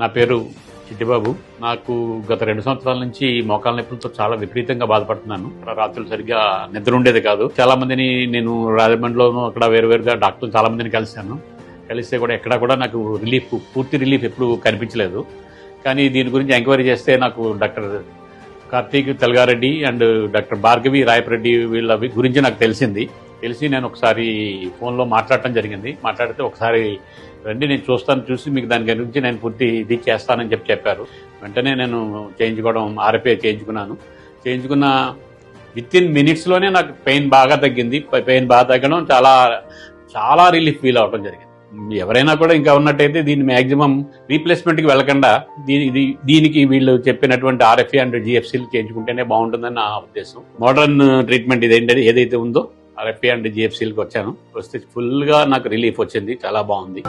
నా పేరు చిట్టిబాబు. నాకు గత రెండు సంవత్సరాల నుంచి మోకాల నొప్పులతో చాలా విపరీతంగా బాధపడుతున్నాను. రాత్రులు సరిగ్గా నిద్ర ఉండేది కాదు. చాలా మందిని నేను రాజమండ్రిలోను అక్కడ వేరు వేరుగా డాక్టర్లు చాలా మందిని కలిశాను. కలిస్తే కూడా ఎక్కడా కూడా నాకు రిలీఫ్ పూర్తి రిలీఫ్ ఎప్పుడు కనిపించలేదు. కానీ దీని గురించి ఎంక్వైరీ చేస్తే నాకు doctor Karthik Telagareddy and doctor Bhargavi Rayapareddy వీళ్ళ గురించి నాకు తెలిసింది. తెలిసి నేను ఒకసారి ఫోన్లో మాట్లాడటం జరిగింది. మాట్లాడితే ఒకసారి రండి నేను చూస్తాను చూసి మీకు దాని గురించి నేను పూర్తి ఇది చేస్తానని చెప్పి చెప్పారు. వెంటనే నేను చేయించుకోవడం ఆర్ఎఫ్ఏ చేయించుకున్నాను. చేయించుకున్న విత్ ఇన్ మినిట్స్లోనే నాకు పెయిన్ బాగా తగ్గింది. పెయిన్ బాగా తగ్గడం చాలా చాలా రిలీఫ్ ఫీల్ అవడం జరిగింది. ఎవరైనా కూడా ఇంకా ఉన్నట్టయితే దీన్ని మ్యాక్సిమం రీప్లేస్మెంట్కి వెళ్ళకుండా దీని దీనికి వీళ్ళు చెప్పినటువంటి ఆర్ఎఫ్ఏ అండ్ జిఎఫ్సీలు చేయించుకుంటేనే బాగుంటుందని నా ఉద్దేశం. మోడర్న్ ట్రీట్మెంట్ ఇదేంటది ఏదైతే ఉందో ఆర్ఎఫ్ఏ అండ్ జిఎఫ్సీలకు వచ్చాను వస్తే ఫుల్గా నాకు రిలీఫ్ వచ్చింది. చాలా బాగుంది